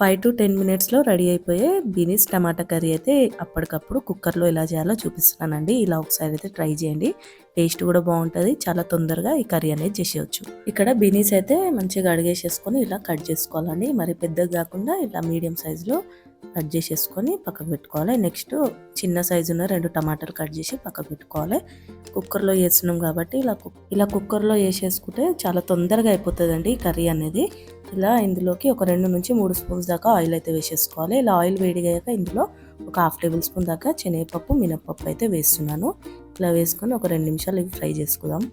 Five to ten మినిట్స్లో ready అయిపోయే beans టమాటా curry అయితే అప్పటికప్పుడు కుక్కర్లో ఎలా చేయాలో చూపిస్తున్నానండి. ఇలా ఒకసారి అయితే ట్రై చేయండి. టేస్ట్ కూడా బాగుంటుంది. చాలా తొందరగా ఈ కర్రీ అనేది చేసేయచ్చు. ఇక్కడ బీనీస్ అయితే మంచిగా అడిగేసేసుకొని ఇలా కట్ చేసుకోవాలండి. మరి పెద్దగా కాకుండా ఇలా మీడియం సైజులో కట్ చేసేసుకొని పక్కకు పెట్టుకోవాలి. నెక్స్ట్ చిన్న సైజు ఉన్న రెండు టమాటాలు కట్ చేసి పక్కకు పెట్టుకోవాలి. కుక్కర్లో వేస్తున్నాం కాబట్టి ఇలా ఇలా కుక్కర్లో వేసేసుకుంటే చాలా తొందరగా అయిపోతుందండి కర్రీ అనేది. ఇలా ఇందులోకి ఒక రెండు నుంచి మూడు స్పూన్స్ దాకా ఆయిల్ అయితే వేసేసుకోవాలి. ఇలా ఆయిల్ వేడిగాక ఇందులో ఒక హాఫ్ టేబుల్ స్పూన్ దాకా శనగపప్పు మినప్పప్పు అయితే వేస్తున్నాను. ఇలా వేసుకొని ఒక రెండు నిమిషాలు ఇవి ఫ్రై చేసుకుందాం.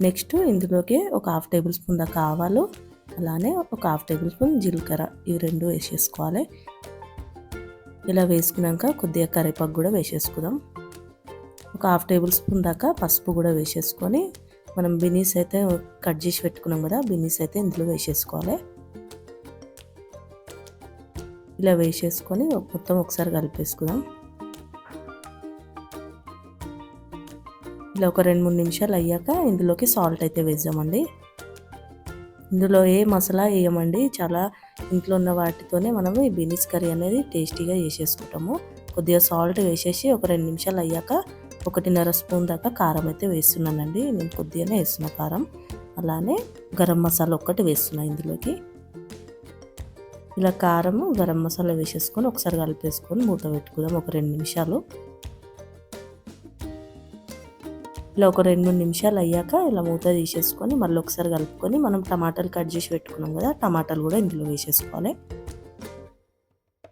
నెక్స్ట్ ఇందులోకి ఒక హాఫ్ టేబుల్ స్పూన్ దాకా ఆవాలు అలానే ఒక హాఫ్ టేబుల్ స్పూన్ జీలకర్ర ఈ రెండు వేసేసుకోవాలి. ఇలా వేసుకున్నాక కొద్దిగా కరివేపాకు కూడా వేసేసుకుందాం. ఒక హాఫ్ టేబుల్ స్పూన్ దాకా పసుపు కూడా వేసేసుకొని మనం బినీస్ అయితే కట్ చేసి పెట్టుకున్నాం కదా బినీస్ అయితే ఇందులో వేసేసుకోవాలి. ఇలా వేసేసుకొని మొత్తం ఒకసారి కలిపేసుకుందాం. ఇలా ఒక రెండు మూడు నిమిషాలు అయ్యాక ఇందులోకి సాల్ట్ అయితే వేద్దామండి. ఇందులో ఏ మసాలా వేయమండి చాలా ఇంట్లో ఉన్న వాటితోనే మనము ఈ బీనీస్ కర్రీ అనేది టేస్టీగా చేసేసుకుంటాము. కొద్దిగా సాల్ట్ వేసేసి ఒక రెండు నిమిషాలు అయ్యాక ఒకటిన్నర స్పూన్ దాకా కారం అయితే వేస్తున్నానండి. నేను కొద్దిగానే వేస్తున్నా కారం. అలానే గరం మసాలా ఒక్కటి వేస్తున్నా ఇందులోకి. ఇలా కారము గరం మసాలా వేసేసుకొని ఒకసారి కలిపేసుకొని మూత పెట్టుకుందాం ఒక రెండు నిమిషాలు. ఇలా ఒక రెండు మూడు నిమిషాలు అయ్యాక ఇలా మూత తీసేసుకొని మళ్ళీ ఒకసారి కలుపుకొని మనం టమాటాలు కట్ చేసి పెట్టుకున్నాం కదా టమాటాలు కూడా ఇందులో వేసేసుకోవాలి.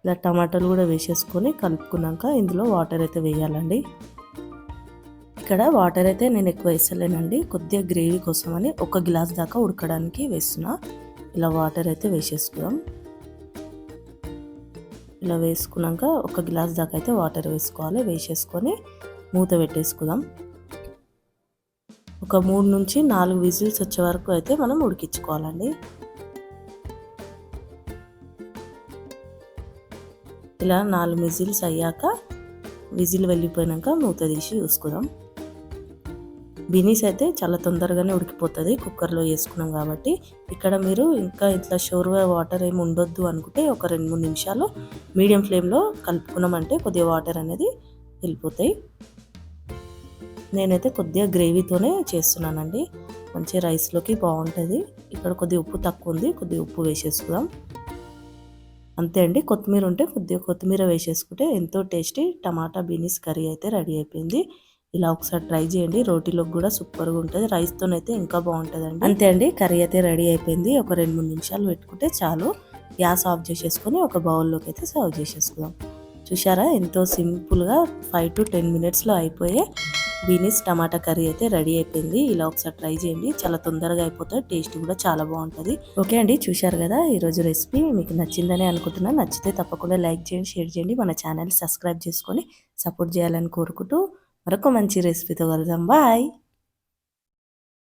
ఇలా టమాటాలు కూడా వేసేసుకొని కలుపుకున్నాక ఇందులో వాటర్ అయితే వేయాలండి. ఇక్కడ వాటర్ అయితే నేను ఎక్కువ వేస్తలేనండి కొద్దిగా గ్రేవీ కోసం అని ఒక గ్లాస్ దాకా ఉడకడానికి వేస్తున్నా. ఇలా వాటర్ అయితే వేసేసుకుందాం ఇలా వేసుకున్నాక ఒక గ్లాస్ దాకా అయితే వాటర్ వేసుకోవాలి వేసేసుకొని మూత పెట్టేసుకుందాం. ఒక మూడు నుంచి నాలుగు విజిల్స్ వచ్చే వరకు అయితే మనం ఉడికించుకోవాలండి. ఇలా నాలుగు విజిల్స్ అయ్యాక విజిల్ వెళ్ళిపోయాక మూత తీసి చూసుకుందాం. బినీస్ అయితే చాలా తొందరగానే ఉడికిపోతుంది కుక్కర్లో వేసుకున్నాం కాబట్టి. ఇక్కడ మీరు ఇంకా ఇట్లా షోర్గా వాటర్ ఏమి ఉండొద్దు అనుకుంటే ఒక రెండు మూడు నిమిషాలు మీడియం ఫ్లేమ్లో కలుపుకున్నామంటే కొద్దిగా వాటర్ అనేది వెళ్ళిపోతాయి. నేనైతే కొద్దిగా గ్రేవీతోనే చేస్తున్నానండి. మంచి రైస్లోకి బాగుంటుంది. ఇక్కడ కొద్దిగా ఉప్పు తక్కువ ఉంది. కొద్దిగా ఉప్పు వేసేసుకుందాం. అంతే అండి. కొత్తిమీర ఉంటే కొద్దిగా కొత్తిమీర వేసేసుకుంటే ఎంతో టేస్టీ టమాటా బీనీస్ కర్రీ అయితే రెడీ అయిపోయింది. ఇలా ఒకసారి ట్రై చేయండి. రోటీలోకి కూడా సూపర్గా ఉంటుంది. రైస్తోనైతే ఇంకా బాగుంటుందండి. అంతే అండి. కర్రీ అయితే రెడీ అయిపోయింది. ఒక రెండు మూడు నిమిషాలు పెట్టుకుంటే చాలు. గ్యాస్ ఆఫ్ చేసేసుకొని ఒక బౌల్లోకి అయితే సర్వ్ చేసేసుకుందాం. చూసారా ఎంతో సింపుల్గా ఫైవ్ టు టెన్ మినిట్స్లో అయిపోయే బీనీస్ టమాటా కర్రీ అయితే రెడీ అయిపోయింది. ఇలా ఒకసారి ట్రై చేయండి. చాలా తొందరగా అయిపోతుంది టేస్ట్ కూడా చాలా బాగుంటుంది. ఓకే అండి చూశారు కదా ఈరోజు రెసిపీ మీకు నచ్చిందని అనుకుంటున్నాను నచ్చితే తప్పకుండా లైక్ చేయండి షేర్ చేయండి. మన ఛానల్ సబ్స్క్రైబ్ చేసుకొని సపోర్ట్ చేయాలని కోరుకుంటూ మరొక మంచి రెసిపీతో కలుద్దాం. బాయ్!